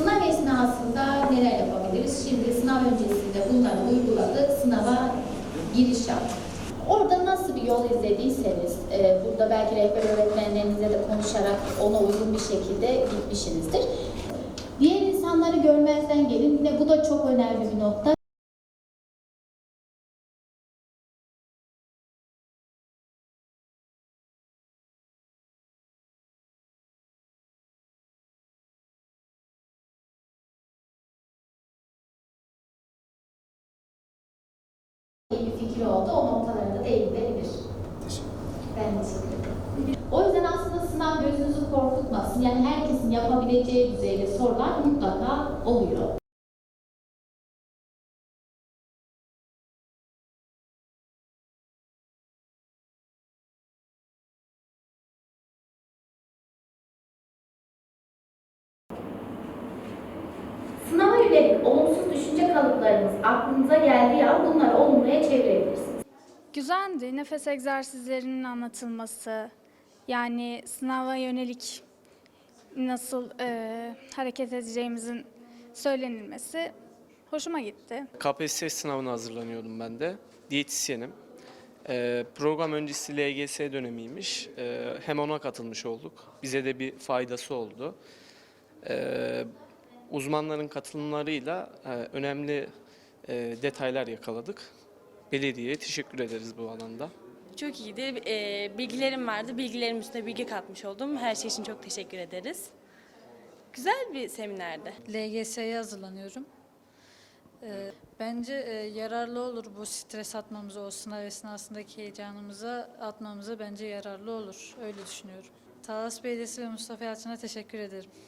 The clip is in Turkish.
Sınav esnasında neler yapabiliriz? Şimdi sınav öncesinde bunları uyguladık, sınava giriş yaptık. Orada nasıl bir yol izlediyseniz, e, burada belki rehber öğretmenlerinizle de konuşarak ona uygun bir şekilde gitmişsinizdir. Diğer insanları görmezden gelin. Yine bu da çok önemli bir nokta. Fikir oldu. O noktalara da değinilebilir. Ben teşekkür ederim. O yüzden aslında sınav gözünüzü korkutmasın. Yani herkesin yapabileceği düzeyde sorular mutlaka oluyor. Yönelik olumsuz düşünce kalıplarınız aklınıza geldiği an bunları olumluya çevirebilirsiniz. Güzeldi. Nefes egzersizlerinin anlatılması, yani sınava yönelik nasıl e, hareket edeceğimizin söylenilmesi hoşuma gitti. KPSS sınavına hazırlanıyordum ben de. Diyetisyenim. Ee, program öncesi LGS dönemiymiş. Ee, hem ona katılmış olduk. Bize de bir faydası oldu. Ee, uzmanların katılımlarıyla e, önemli e, detaylar yakaladık. Belediyeye teşekkür ederiz bu alanda. Çok iyiydi. Ee, bilgilerim vardı. Bilgilerim üstüne bilgi katmış oldum. Her şey için çok teşekkür ederiz. Güzel bir seminerdi. LGS'ye hazırlanıyorum. Bence e, yararlı olur bu stres atmamıza, o sınav esnasındaki heyecanımıza atmamıza bence yararlı olur. Öyle düşünüyorum. Talas Belediyesi ve Mustafa Yalçın'a teşekkür ederim.